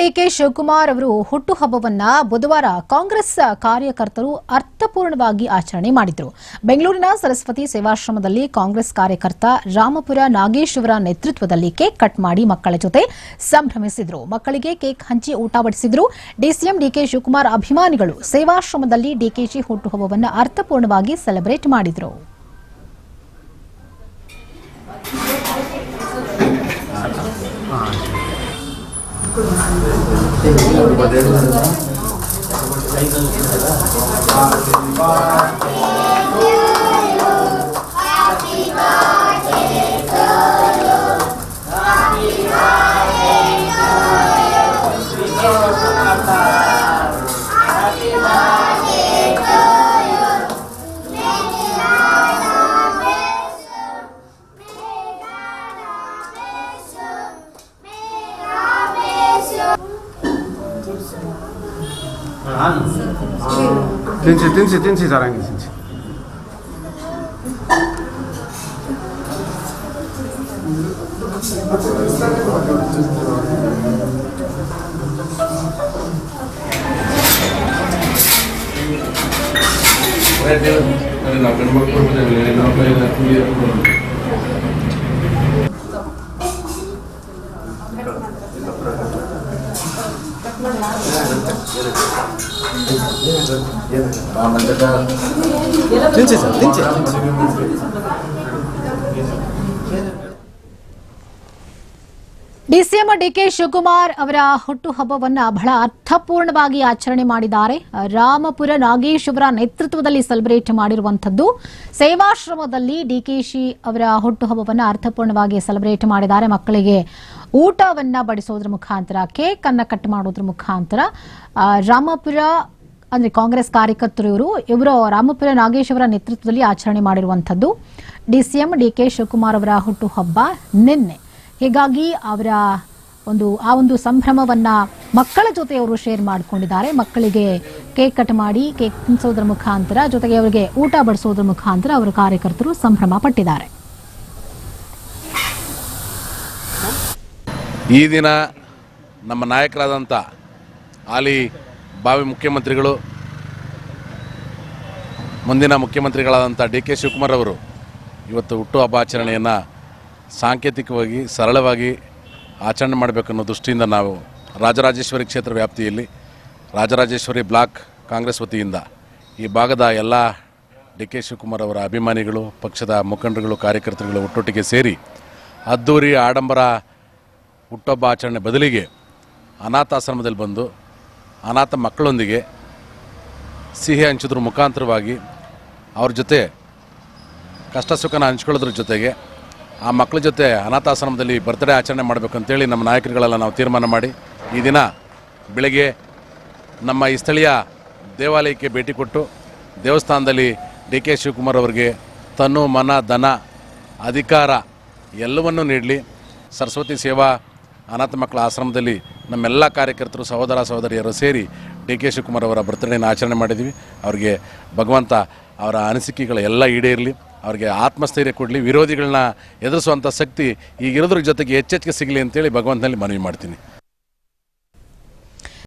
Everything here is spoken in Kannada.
ಡಿಕೆ ಶಿವಕುಮಾರ್ ಅವರು ಹುಟ್ಟುಹಬ್ಬವನ್ನ ಬುಧವಾರ ಕಾಂಗ್ರೆಸ್ ಕಾರ್ಯಕರ್ತರು ಅರ್ಥಪೂರ್ಣವಾಗಿ ಆಚರಣೆ ಮಾಡಿದರು. ಬೆಂಗಳೂರಿನ ಸರಸ್ವತಿ ಸೇವಾಶ್ರಮದಲ್ಲಿ ಕಾಂಗ್ರೆಸ್ ಕಾರ್ಯಕರ್ತ ರಾಮಪುರ ನಾಗೇಶ್ ಅವರ ನೇತೃತ್ವದಲ್ಲಿ ಕೇಕ್ ಕಟ್ ಮಾಡಿ ಮಕ್ಕಳ ಜೊತೆ ಸಂಭ್ರಮಿಸಿದರು. ಮಕ್ಕಳಿಗೆ ಕೇಕ್ ಹಂಚಿ ಊಟ ಬಡಿಸಿದರು. ಡಿಸಿಎಂ ಡಿಕೆ ಶಿವಕುಮಾರ್ ಅಭಿಮಾನಿಗಳು ಸೇವಾಶ್ರಮದಲ್ಲಿ ಡಿಕೆಶಿ ಹುಟ್ಟುಹಬ್ಬವನ್ನು ಅರ್ಥಪೂರ್ಣವಾಗಿ ಸೆಲೆಬ್ರೇಟ್ ಮಾಡಿದ್ರು. 안. 땡치, 땡치, 땡치 자랑이 진짜. Gracias. సార్ దించే సార్ దించే ಡಿಸಿಎಂ ಡಿಕೆ ಶಿವಕುಮಾರ್ ಅವರ ಹುಟ್ಟುಹಬ್ಬವನ್ನು ಬಹಳ ಅರ್ಥಪೂರ್ಣವಾಗಿ ಆಚರಣೆ ಮಾಡಿದ್ದಾರೆ. ರಾಮಪುರ ನಾಗೇಶ್ ಅವರ ನೇತೃತ್ವದಲ್ಲಿ ಸೆಲೆಬ್ರೇಟ್ ಮಾಡಿರುವಂತದ್ದು ಸೇವಾಶ್ರಮದಲ್ಲಿ ಡಿಕೆಶಿ ಅವರ ಹುಟ್ಟುಹಬ್ಬವನ್ನು ಅರ್ಥಪೂರ್ಣವಾಗಿ ಸೆಲೆಬ್ರೇಟ್ ಮಾಡಿದ್ದಾರೆ. ಮಕ್ಕಳಿಗೆ ಊಟವನ್ನು ಬಡಿಸೋದ್ರ ಮುಖಾಂತರ, ಕೇಕ್ ಅನ್ನ ಕಟ್ ಮಾಡೋದ್ರ ಮುಖಾಂತರ ರಾಮಪುರ ಅಂದ್ರೆ ಕಾಂಗ್ರೆಸ್ ಕಾರ್ಯಕರ್ತರು ಇವರು ಇವರು ರಾಮಪುರ ನಾಗೇಶ್ ಅವರ ನೇತೃತ್ವದಲ್ಲಿ ಆಚರಣೆ ಮಾಡಿರುವಂತದ್ದು ಡಿಸಿಎಂ ಡಿಕೆ ಶಿವಕುಮಾರ್ ಅವರ ಹುಟ್ಟುಹಬ್ಬ ನಿನ್ನೆ. ಹೀಗಾಗಿ ಅವರ ಒಂದು, ಆ ಒಂದು ಸಂಭ್ರಮವನ್ನ ಮಕ್ಕಳ ಜೊತೆ ಅವರು ಶೇರ್ ಮಾಡಿಕೊಂಡಿದ್ದಾರೆ. ಮಕ್ಕಳಿಗೆ ಕೇಕ್ ಕಟ್ ಮಾಡಿ ಕೇಕ್ ತಿನ್ನಿಸೋದ್ರ ಮುಖಾಂತರ, ಜೊತೆಗೆ ಅವರಿಗೆ ಊಟ ಬಡಿಸೋದ್ರ ಮುಖಾಂತರ ಅವರ ಕಾರ್ಯಕರ್ತರು ಸಂಭ್ರಮ ಪಟ್ಟಿದ್ದಾರೆ. ಈ ದಿನ ನಮ್ಮ ನಾಯಕರಾದಂಥ ಹಾಲಿ ಭಾವಿ ಮುಖ್ಯಮಂತ್ರಿಗಳು, ಮುಂದಿನ ಮುಖ್ಯಮಂತ್ರಿಗಳಾದಂಥ ಡಿ ಕೆ ಶಿವಕುಮಾರ್ ಅವರು ಇವತ್ತು ಹುಟ್ಟುಹಬ್ಬ ಆಚರಣೆಯನ್ನು ಸಾಂಕೇತಿಕವಾಗಿ, ಸರಳವಾಗಿ ಆಚರಣೆ ಮಾಡಬೇಕನ್ನೋ ದೃಷ್ಟಿಯಿಂದ ನಾವು ರಾಜರಾಜೇಶ್ವರಿ ಕ್ಷೇತ್ರ ವ್ಯಾಪ್ತಿಯಲ್ಲಿ, ರಾಜರಾಜೇಶ್ವರಿ ಬ್ಲಾಕ್ ಕಾಂಗ್ರೆಸ್ ವತಿಯಿಂದ ಈ ಭಾಗದ ಎಲ್ಲ ಡಿ ಕೆ ಶಿವಕುಮಾರ್ ಅವರ ಅಭಿಮಾನಿಗಳು, ಪಕ್ಷದ ಮುಖಂಡರುಗಳು, ಕಾರ್ಯಕರ್ತರುಗಳು ಒಟ್ಟೊಟ್ಟಿಗೆ ಸೇರಿ ಅದ್ದೂರಿ ಆಡಂಬರ ಹುಟ್ಟೊಬ್ಬ ಆಚರಣೆ ಬದಲಿಗೆ ಅನಾಥಾಶ್ರಮದಲ್ಲಿ ಬಂದು ಅನಾಥ ಮಕ್ಕಳೊಂದಿಗೆ ಸಿಹಿ ಹಂಚಿದ್ರ ಮುಖಾಂತರವಾಗಿ ಅವ್ರ ಜೊತೆ ಕಷ್ಟ ಸುಖನ ಹಂಚ್ಕೊಳ್ಳೋದ್ರ ಜೊತೆಗೆ ಆ ಮಕ್ಕಳ ಜೊತೆ ಅನಾಥಾಶ್ರಮದಲ್ಲಿ ಬರ್ತ್ಡೇ ಆಚರಣೆ ಮಾಡಬೇಕಂತೇಳಿ ನಮ್ಮ ನಾಯಕರುಗಳೆಲ್ಲ ನಾವು ತೀರ್ಮಾನ ಮಾಡಿ ಈ ದಿನ ಬೆಳಗ್ಗೆ ನಮ್ಮ ಈ ಸ್ಥಳೀಯ ದೇವಾಲಯಕ್ಕೆ ಭೇಟಿ ಕೊಟ್ಟು ದೇವಸ್ಥಾನದಲ್ಲಿ ಡಿ ಕೆ ಶಿವಕುಮಾರ್ ಅವರಿಗೆ ತನು, ಮನ, ಧನ, ಅಧಿಕಾರ ಎಲ್ಲವನ್ನೂ ನೀಡಲಿ. ಸರಸ್ವತಿ ಸೇವಾ, ಅನಾಥ ಮಕ್ಕಳ ಆಶ್ರಮದಲ್ಲಿ ನಮ್ಮೆಲ್ಲ ಕಾರ್ಯಕರ್ತರು, ಸಹೋದರ, ಸಹೋದರಿಯರು ಸೇರಿ ಡಿ ಕೆ ಶಿವಕುಮಾರ್ ಅವರ ಬರ್ತ್ಡೇನ ಆಚರಣೆ ಮಾಡಿದ್ವಿ. ಅವರಿಗೆ ಭಗವಂತ ಅವರ ಅನಿಸಿಕೆಗಳು ಎಲ್ಲ ಈಡೇರಲಿ. ಅವರಿಗೆ ಆತ್ಮಸ್ಥೈರ್ಯ ಕೊಡಲಿ ವಿರೋಧಿಗಳನ್ನ ಎದುರಿಸುವಂಥ ಶಕ್ತಿ ಈಗಿರೋದ್ರ ಜೊತೆಗೆ ಹೆಚ್ಚೆಚ್ಚಿಗೆ ಸಿಗಲಿ ಅಂತೇಳಿ ಭಗವಂತನಲ್ಲಿ ಮನವಿ ಮಾಡ್ತೀನಿ.